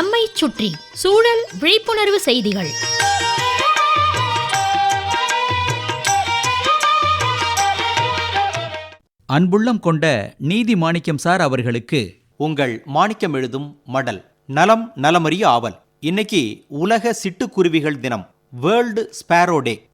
நம்மை சுற்றி சூழல் விழிப்புணர்வு செய்திகள். அன்புள்ளம் கொண்ட நீதி மாணிக்கம் சார் அவர்களுக்கு உங்கள் மாணிக்கம் எழுதும் மடல். நலம் நலமறிய ஆவல். இன்னைக்கு உலக சிட்டுக்குருவிகள் தினம். வேர்ல்டு ஸ்பேரோ டே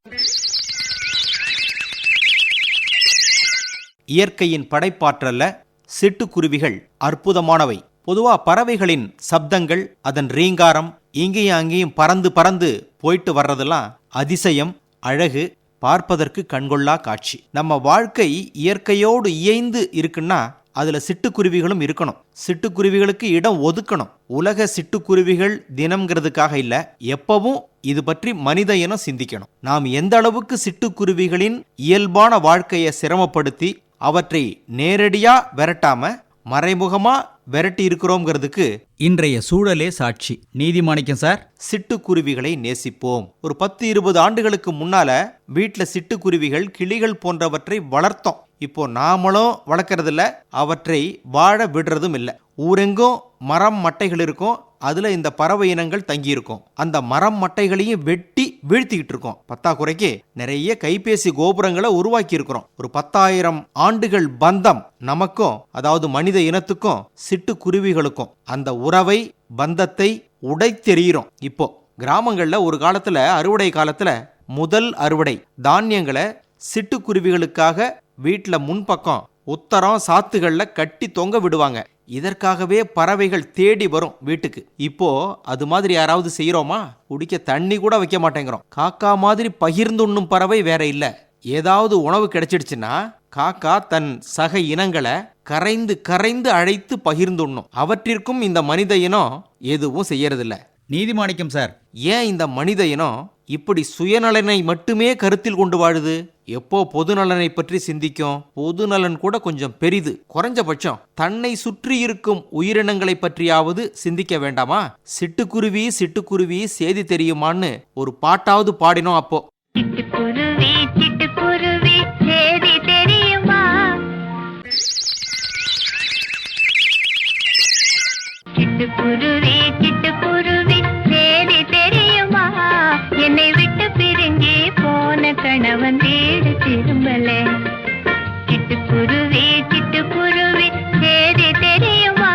இயற்கையின் படைப்பாற்றல்ல சிட்டுக்குருவிகள் அற்புதமானவை. பொதுவாக பறவைகளின் சப்தங்கள் அதன் ரீங்காரம் இங்கேயும் அங்கேயும் பறந்து பறந்து போயிட்டு வர்றதெல்லாம் அதிசயம் அழகு பார்ப்பதற்கு கண்கொள்ளா காட்சி. நம்ம வாழ்க்கை இயற்கையோடு இயைந்து இருக்குன்னா அதில் சிட்டுக்குருவிகளும் இருக்கணும். சிட்டுக்குருவிகளுக்கு இடம் ஒதுக்கணும். உலக சிட்டுக்குருவிகள் தினம்ங்கிறதுக்காக இல்லை எப்பவும் இது பற்றி மனித இனம் சிந்திக்கணும். நாம் எந்த அளவுக்கு சிட்டுக்குருவிகளின் இயல்பான வாழ்க்கையை சிரமப்படுத்தி அவற்றை நேரடியாக விரட்டாம மறைமுகமா விரட்டி இருக்கிறோங்கிறதுக்கு இன்றைய சூழலே சாட்சி. நீதி மாணிக்கம் சார். சிட்டுக்குருவிகளை நேசிப்போம். ஒரு பத்து இருபது ஆண்டுகளுக்கு முன்னால வீட்ல சிட்டுக்குருவிகள் கிளிகள் போன்றவற்றை வளர்த்தோம். இப்போ நாமளும் வளர்க்கறதில்ல அவற்றை வாழ விடுறதும் இல்ல. ஊரெங்கும் மரம் மட்டைகள் இருக்கும். அதில் இந்த பறவை இனங்கள் தங்கியிருக்கும். அந்த மரம் மட்டைகளையும் வெட்டி வீழ்த்திக்கிட்டு இருக்கோம். பத்தாக்குறைக்கு நிறைய கைபேசி கோபுரங்களை உருவாக்கி இருக்கிறோம் ஒரு பத்தாயிரம் ஆண்டுகள் பந்தம் நமக்கும் அதாவது மனித இனத்துக்கும் சிட்டுக்குருவிகளுக்கும் அந்த உறவை பந்தத்தை உடைத்தெறிகிறோம். இப்போ கிராமங்களில் ஒரு காலத்தில் அறுவடை காலத்தில் முதல் அறுவடை தானியங்களை சிட்டுக்குருவிகளுக்காக வீட்டில் முன்பக்கம் உத்தரம் சாத்துகளில் கட்டி தொங்க விடுவாங்க. இதற்காகவே பறவைகள் தேடி வரும் வீட்டுக்கு. இப்போ அது மாதிரி யாராவது செய்யறோமா? குடிக்க தண்ணி கூட வைக்க மாட்டேங்கிறோம். காக்கா மாதிரி பகிர்ந்துண்ணும் பறவை வேற இல்ல. ஏதாவது உணவு கிடைச்சிடுச்சுன்னா காக்கா தன் சக இனங்களை கரைந்து கரைந்து அழைத்து பகிர்ந்துண்ணும் அவற்றிற்கும் இந்த மனித இனம் எதுவும் செய்யறதில்லை. நீதி மாணிக்கம் சார். ஏன் இந்த மனித இனம் இப்படி சுயநலனை மட்டுமே கருத்தில் கொண்டு வாழுது? எப்போ பொதுநலனை பற்றி சிந்திக்கும்? பொதுநலன் கூட கொஞ்சம் பெரிது. குறைஞ்சபட்சம் தன்னை சுற்றி இருக்கும் உயிரினங்களை பற்றியாவது சிந்திக்க வேண்டாமா? சிட்டுக்குருவி சிட்டுக்குருவி சேதி தெரியுமான்னு ஒரு பாட்டாவது பாடினோம் அப்போ. அவன் வீடு திரும்பல. சிட்டுக்குருவி சிட்டுக்குருவி சேதி தெரியுமா?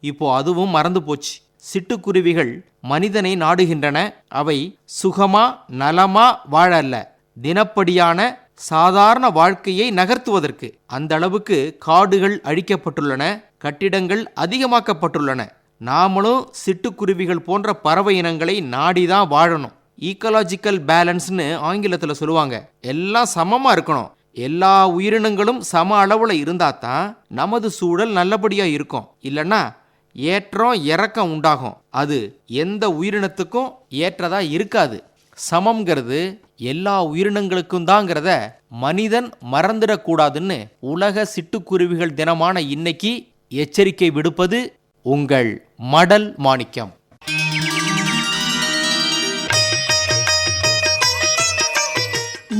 இப்போ அதுவும் மறந்து போச்சு. சிட்டுக்குருவிகள் மனிதனை நாடுகின்றன அவை சுகமா நலமா வாழ அல்ல. தினப்படியான சாதாரண வாழ்க்கையை நகர்த்துவதற்கு அந்த அளவுக்கு காடுகள் அழிக்கப்பட்டுள்ளன கட்டிடங்கள் அதிகமாக்கப்பட்டுள்ளன. நாமளும் சிட்டுக்குருவிகள் போன்ற பறவை இனங்களை நாடிதான் வாழணும். ஈக்கலாஜிக்கல் பேலன்ஸ்னு ஆங்கிலத்தில் சொல்லுவாங்க. எல்லாம் சமமாக இருக்கணும். எல்லா உயிரினங்களும் சம அளவில் இருந்தால் தான் நமது சூழல் நல்லபடியாக இருக்கும். இல்லைன்னா ஏற்றம் இறக்கம் உண்டாகும். அது எந்த உயிரினத்துக்கும் ஏற்றதா இருக்காது. சமம்ங்கிறது எல்லா உயிரினங்களுக்கும் தாங்கிறத மனிதன் மறந்துடக்கூடாதுன்னு உலக சிட்டுக்குருவிகள் தினமான இன்னைக்கு எச்சரிக்கை விடுப்பது உங்கள் மடல் மாணிக்கம்.